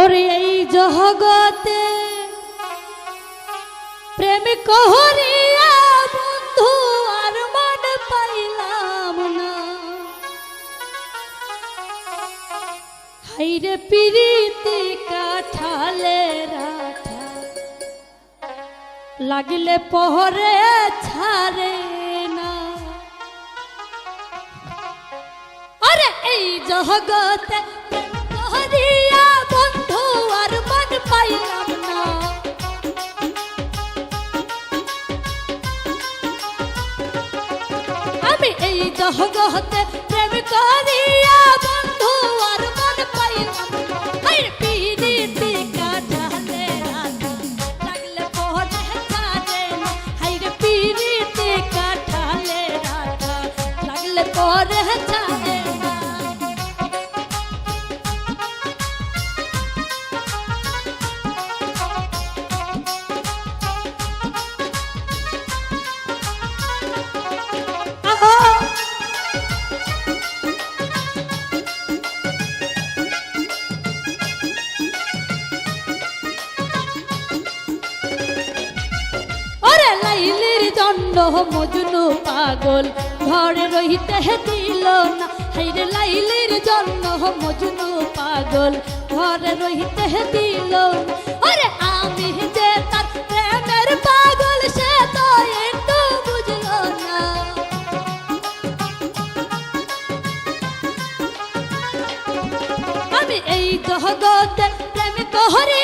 ওরে এই জগতে প্রেম কহরিয়া বন্ধু আর মন পাইলাম না। হাইরে পিরিতি কাঠালে লাগিলে পহরে ছাড়ে না। আরে এই জগতে প্রেম কহরিয়া আমি এই জগতে প্রেম করিয়া বন্ধু আর মন পাইলাম মজনু পাগল। ঘরে রহিতে দিল না হাইরে লাইলির জন্য মজনু পাগল। ঘরে রহিতে দিল না ওরে আমি যে তার প্রেমের পাগল, সে তো একটু বুঝলো না। আমি এই জগতে প্রেম কহরিয়া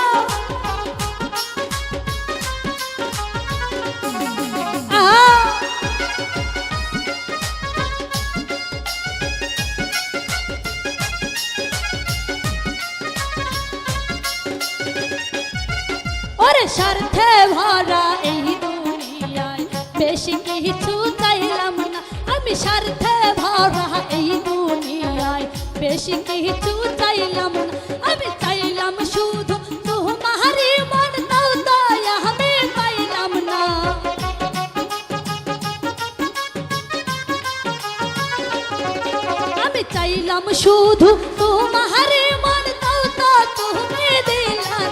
স্বার্থে ভরা এই দুনিয়ায় বেশি কিছু চাইলাম না। আমি স্বার্থে ভরা এই দুনিয়ায় বেশি কিছু চাইলাম না। আমি চাইলাম শুধু তোমারই মন না। আমি চাইলাম শুধু তোমারে মন, তাও তো তুমি দিলাম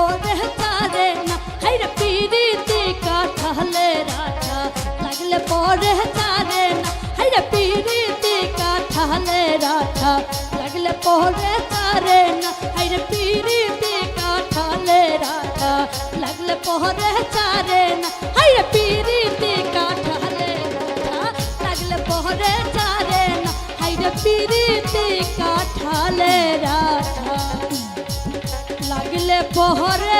পরে তারে না হাইরে পিহিদিতে কাঠালে রাখা লাগলে পরে তারে না হাইরে পিহিদিতে কাঠালে রাখা লাগলে পরে তারে না হাইরে পিহিদিতে কাঠালে রাখা লাগলে পরে তারে না হাইরে পিহিদিতে কাঠালে রাখা লাগলে পরে তারে না হাইরে পিহিদিতে কাঠালে রাখা পহরে ছাড়ে